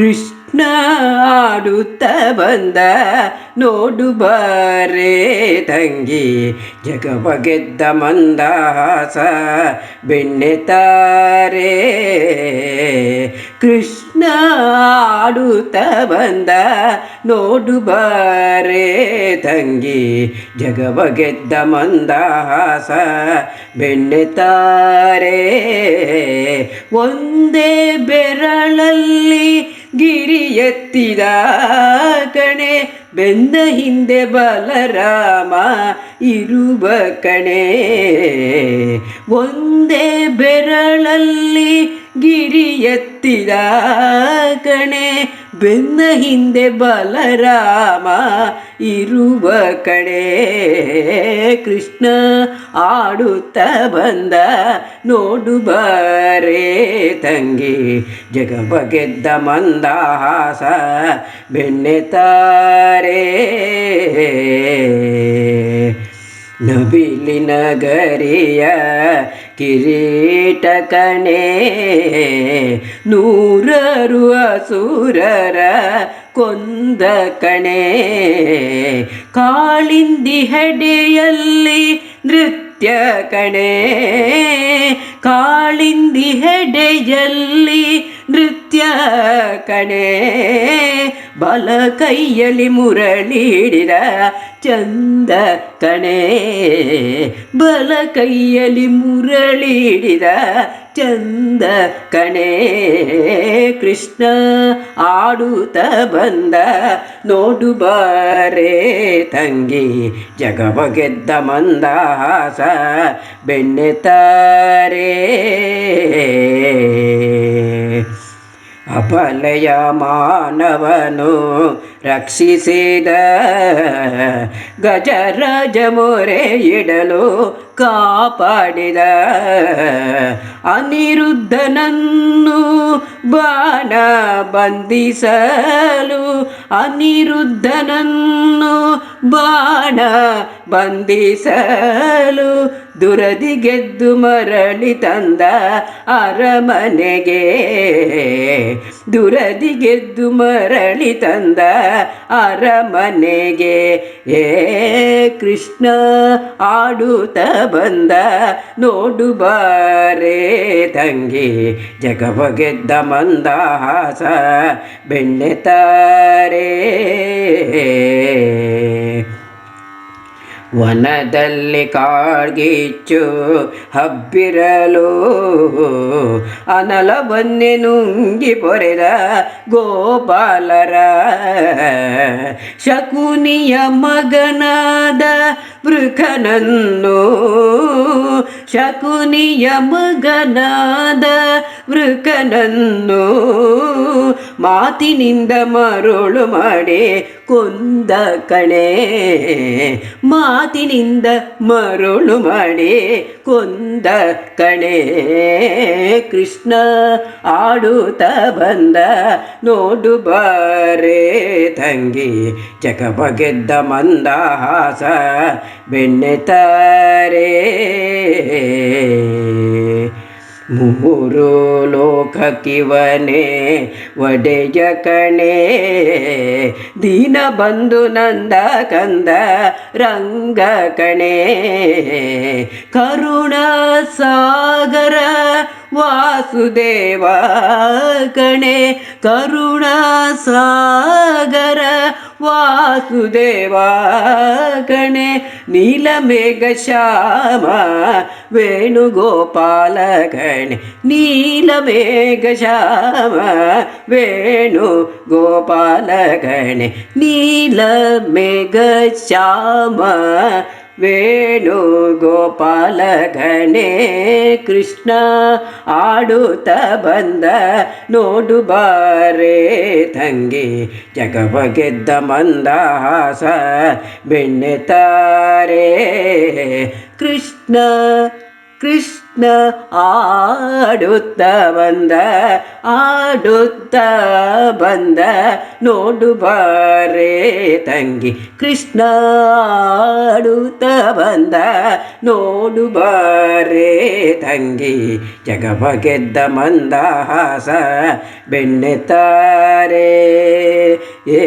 ಕೃಷ್ಣ ಆಡುತ್ತ ಬಂದ ನೋಡು ಬಾರೆ ತಂಗಿ. ಜಗವ ಗೆದ್ದ ಮಂದಹಾಸ ಬೆಣ್ಣೆ ತಾರೆ. ಕೃಷ್ಣ ಆಡುತ್ತ ಬಂದ ನೋಡು ಬಾರೆ ತಂಗಿ. ಜಗವ ಗೆದ್ದ ಮಂದಹಾಸ ಬೆಣ್ಣೆ ತಾರೆ. ಒಂದೇ ಬೆರಳಲ್ಲಿ ಗಿರಿ ಎತ್ತಿದ ಕಣೆ ಬೆಂದ ಹಿಂದೆ ಬಲರಾಮ ಇರುವ ಕಣೆ. ಒಂದೇ ಬೆರಳಲ್ಲಿ ಗಿರಿ ಎತ್ತಿದ ಕಣೆ ಬೆನ್ನ ಹಿಂದೆ ಬಲರಾಮ, ಇರುವ ಕಡೆ ಕೃಷ್ಣ ಆಡುತ್ತ ಬಂದ. ನೋಡು ಬಾರೆ ತಂಗಿ, ಜಗ ಬಗೆದ್ದ ಮಂದ ಮಂದಹಾಸ ಬೆಣ್ಣೆ ತಾರೆ. ನವಿಲಿನ ಗರಿಯ ಕಿರೀಟ ಕಣೆ ನೂರರು ಅಸುರರ ಕೊಂದ ಕಣೆ ಕಾಳಿಂದಿ ಹೆಡೆಯಲ್ಲಿ ನೃತ್ಯ ಕಣೆ. ಕಾಳಿಂದಿ ಹೆಡೆಯಲ್ಲಿ ನೃತ್ಯ ಕಣೆ. ಬಲ ಕೈಯಲ್ಲಿ ಮುರಳಿಡಿದ ಚಂದ ಕಣೆ. ಬಲ ಕೈಯಲ್ಲಿ ಮುರಳಿಡಿದ ಚಂದ ಕಣೆ. ಕೃಷ್ಣ ಆಡುತ್ತ ಬಂದ ನೋಡು ಬಾರೆ ತಂಗಿ ಜಗವ ಮಂದಾಸ ಬೆಣ್ಣೆ ತಾರೆ. ಅಪಲಯ ಮಾನವನು ರಕ್ಷಿಸಿದ ಗಜರಾಜ ಮೊರೆ ಇಡಲು ಕಾಪಾಡಿದ ಅನಿರುದ್ಧನನ್ನು ಬಾಣ ಬಂಧಿಸಲು ಅನಿರುದ್ಧನನ್ನು ಬಾಣ ಬಂದಿಸಲು ದುರದಿ ಗೆದ್ದು ಮರಳಿ ತಂದ ಅರಮನೆಗೆ. ದುರದಿ ಗೆದ್ದು ಮರಳಿ ತಂದ ಅರಮನೆಗೆ. ಏ ಕೃಷ್ಣ, ಆಡುತ್ತ ಬಂದ ನೋಡು ಬಾರೆ ತಂಗಿ. ಜಗವ ಗೆದ್ದ ಮಂದಹಾಸ ಬೆಣ್ಣೆ ತಾರೆ. ವನದಲ್ಲಿ ಕಾಡ್ಗಿಚ್ಚು ಹಬ್ಬಿರಲು ಅನಲ ಬನ್ನಿ ನುಂಗಿ ಪೊರೆದ ಗೋಪಾಲರ ಶಕುನಿಯ ಮಗನಾದ ವೃಖನನ್ನು ಶಕುನಿಯ ಮಗನಾದ ವೃಕನನ್ನು ಮಾತಿನಿಂದ ಮರುಳು ಮಾಡಿ ಕೊಂದ ಕಣೆ. ಮಾತಿನಿಂದ ಮರುಳು ಮಾಡಿ ಕೊಂದ ಕಣೆ. ಕೃಷ್ಣ ಆಡುತ್ತ ಬಂದ, ನೋಡು ಬಾರೆ ತಂಗಿ. ಜಗಬಗೆದ್ದ ಮಂದಹಾಸ ಬೆಣ್ಣೆ ತಾರೆ. ಮೂರು ಲೋಕಕ್ಕಿವನೇ, ಒಡೆಯ ಕಣೆ, ದೀನ ಬಂಧು ನಂದ ಕಂದ ರಂಗ ಕಣೆ. ಕರುಣ ಸಾಗರ ವಾಸುದೇವ ಕಣೆ, ಕರುಣ ಸಾಗರ ವಾಸುದೇವ ನೀಲ ನೀಲಮೇಘ ಶ್ಯಾಮ ವೇಣುಗೋಪಾಲ ಗಣೆ ನೀಲಮೇಘ ಶ್ಯಾಮ ವೇಣು ಗೋಪಾಲ ಗಣೆ ನೀಲಮೇಘ ಶ್ಯಾಮ. ವೇಣು ಗೋಪಾಲ ಗಣೇ ಕೃಷ್ಣ ಆಡುತ್ತ ಬಂದ ನೋಡು ಬಾರೆ ತಂಗಿ. ಜಗವ ಗೆದ್ದ ಮಂದಹಾಸ ಬೆಣ್ಣೆ ತಾರೆ. ಕೃಷ್ಣ ಕೃಷ್ಣ. ಆಡುತ್ತ ಬಂದ ಆಡುತ್ತ ಬಂದ ನೋಡು ಬಾರೆ ತಂಗಿ ಕೃಷ್ಣ ಆಡುತ್ತ ಬಂದ ನೋಡು ಬಾರೆ ತಂಗಿ ಜಗವ ಗೆದ್ದ ಮಂದಹಾಸ ಬೆಣ್ಣೆತ್ತಾರೆ ಏ